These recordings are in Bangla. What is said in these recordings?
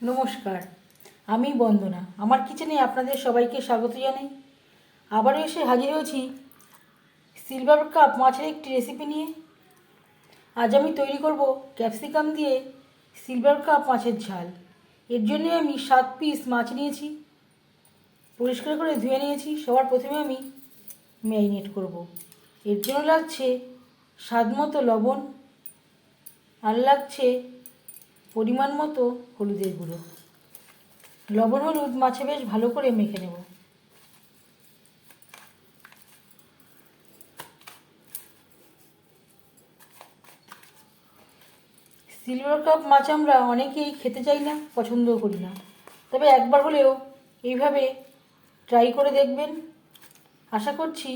নমস্কার, আমি বন্দনা। আমার কিচেনে আপনাদের সবাইকে স্বাগত জানাই। আবারও এসে হাজির হয়েছি সিলভার কাপ মাছের একটি রেসিপি নিয়ে। আজ আমি তৈরি করব ক্যাপসিকাম দিয়ে সিলভার কাপ মাছের ঝাল। এর জন্য আমি সাত পিস মাছ নিয়েছি। পরিষ্কার করে ধুয়ে নিয়েছি। সবার প্রথমে আমি ম্যারিনেট করব। এর জন্য লাগছে স্বাদ মতো লবণ আর লাগছে পরিমাণ মতো হলুদের গুঁড়ো। লবণ, হলুদ মাছে বেশ ভালো করে মেখে নেব। সিলভার কাপ মাছ আমরা অনেকেই খেতে চাই না, পছন্দও করি না। তবে একবার হলেও এইভাবে ট্রাই করে দেখবেন। আশা করছি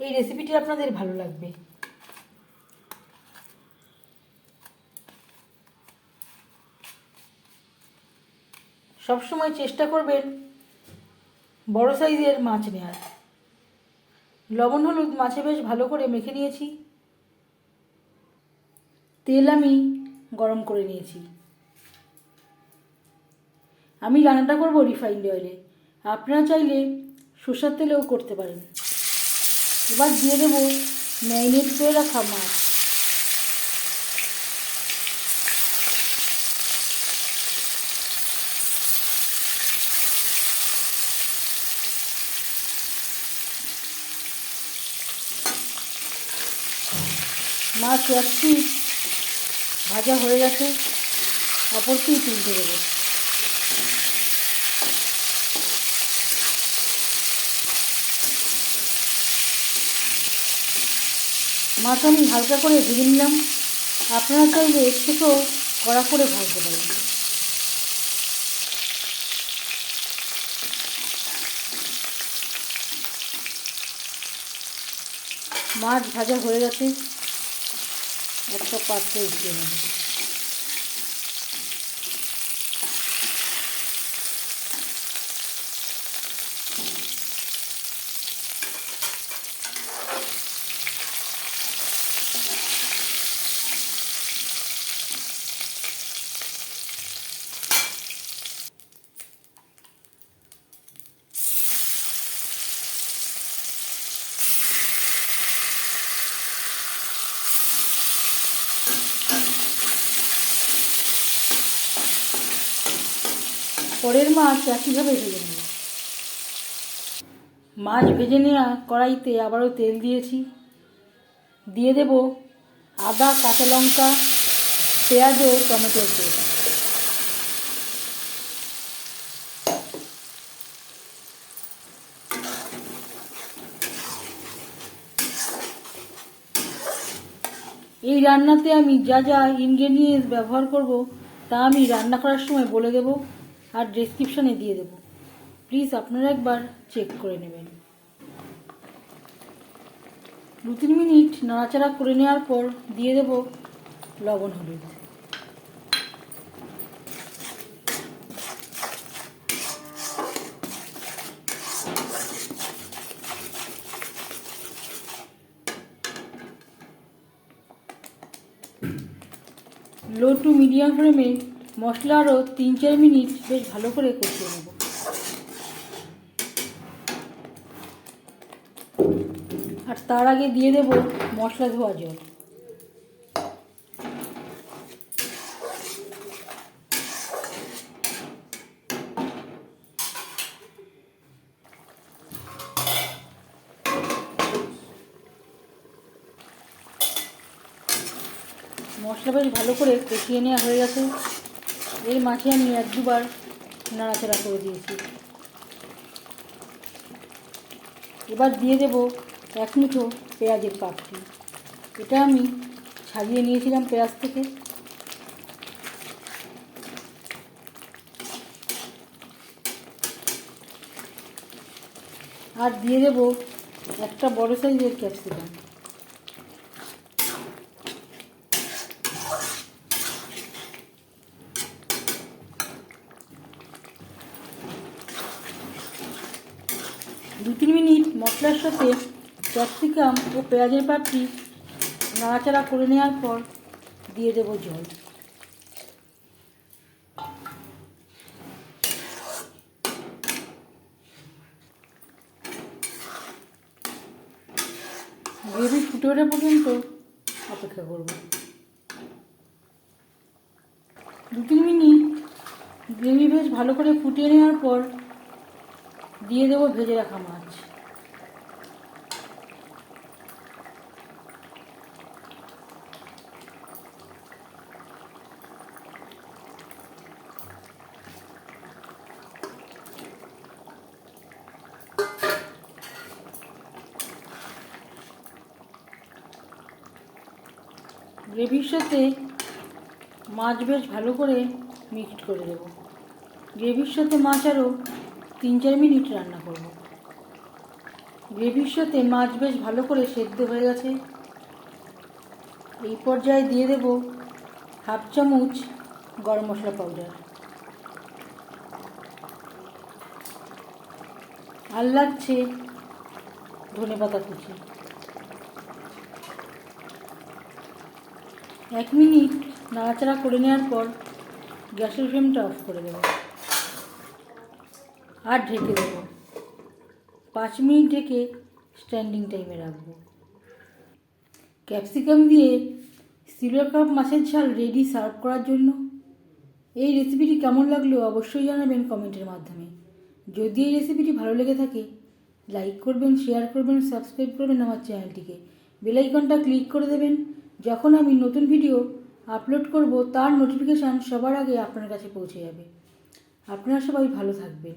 এই রেসিপিটি আপনাদের ভালো লাগবে। সবসময় চেষ্টা করবেন বড় সাইজের মাছ নেওয়ার লবণ হলুদ মাছে বেশ ভালো করে মেখে নিয়েছি। তেল আমি গরম করে নিয়েছি। আমি রান্নাটা করব রিফাইন্ড অয়েলে। আপনারা চাইলে সর্ষের তেলেও করতে পারেন। এবার দিয়ে দেবো ম্যারিনেট করে রাখা মাছ। মাছ এক পিস ভাজা হয়ে গেছে। অপরটি তুলতে দেবো। মাছ আমি হালকা করে ভেজে নিলাম। আপনারা চাইলে এর থেকেও কড়া করে ভাজতে পারেন। মাছ ভাজা হয়ে গেছে। একটা পাত্রে পরের মাছ একইভাবে ভেজে নেব। মাছ ভেজে নেওয়া কড়াইতে আবারও তেল দিয়েছি। দিয়ে দেব আদা, কাঁচা লঙ্কা, পেঁয়াজ ও পেস্ট এই রান্নাতে আমি যা যা ইনগ্রেডিয়েন্টস ব্যবহার করব তা আমি রান্না করার সময় বলে দেব। আর ডেসক্রিপশনে দিয়ে দেব। প্লিজ আপনারা একবার চেক করে নেবেন। দু তিন মিনিট নাড়াচাড়া করে নেওয়ার পর দিয়ে দেব লবণ হলুদ। লো টু মিডিয়াম ফ্লেমে মশলা আরও তিন চার মিনিট বেশ ভালো করে কষিয়ে নেব। আর তার আগে দিয়ে দেব মশলা ধোয়া জল। মশলা বেশ ভালো করে কষিয়ে নেওয়া হয়ে গেছে। এই মাছে আমি এক দুবার নাড়াচাড়া করে দিয়েছি। এবার দিয়ে দেব এক মুঠো পেঁয়াজের পাপড়ি। এটা আমি ছাড়িয়ে নিয়েছিলাম পেঁয়াজ থেকে। আর দিয়ে দেব একটা বড় সাইজের ক্যাপসিকাম। দু তিন মিনিট মশলার সাথে ক্যাপসিকাম ও পেঁয়াজের পাপড়ি নাড়াচাড়া করে নেওয়ার পর দিয়ে দেব জল। গ্রেভি ফুটে ওঠা পর্যন্ত অপেক্ষা করব। দু তিন মিনিট গ্রেভি বেশ ভালো করে ফুটিয়ে নেওয়ার পর দিয়ে দেবো, ভেজে রাখা মাছ। গ্রেভির সাথে মাছ বেশ ভালো করে মিক্সড করে দেবো। গ্রেভির সাথে মাছ আরও তিন চার মিনিট রান্না করব। গ্রেভির সাথে মাছ বেশ ভালো করে সেদ্ধ হয়ে গেছে। এই পর্যায়ে দিয়ে দেব হাফ চামচ গরম মশলা পাউডার। আর লাগছে ধনে পাতা কুচি। এক মিনিট নাড়াচাড়া করে নেওয়ার পর গ্যাসের ফ্লেমটা অফ করে দেবো। আর ঢেকে দেবো। পাঁচ মিনিট ঢেকে স্ট্যান্ডিং টাইমে রাখব। ক্যাপসিকাম দিয়ে সিলভার কাপ মাছের ঝাল রেডি সার্ভ করার জন্য। এই রেসিপিটি কেমন লাগল অবশ্যই জানাবেন কমেন্টের মাধ্যমে। যদি এই রেসিপিটি ভালো লেগে থাকে লাইক করবেন শেয়ার করবেন সাবস্ক্রাইব করবেন আমার চ্যানেলটিকে বেলাইকনটা ক্লিক করে দেবেন। যখন আমি নতুন ভিডিও আপলোড করব, তার নোটিফিকেশান সবার আগে আপনার কাছে পৌঁছে যাবে। আপনারা সবাই ভালো থাকবেন।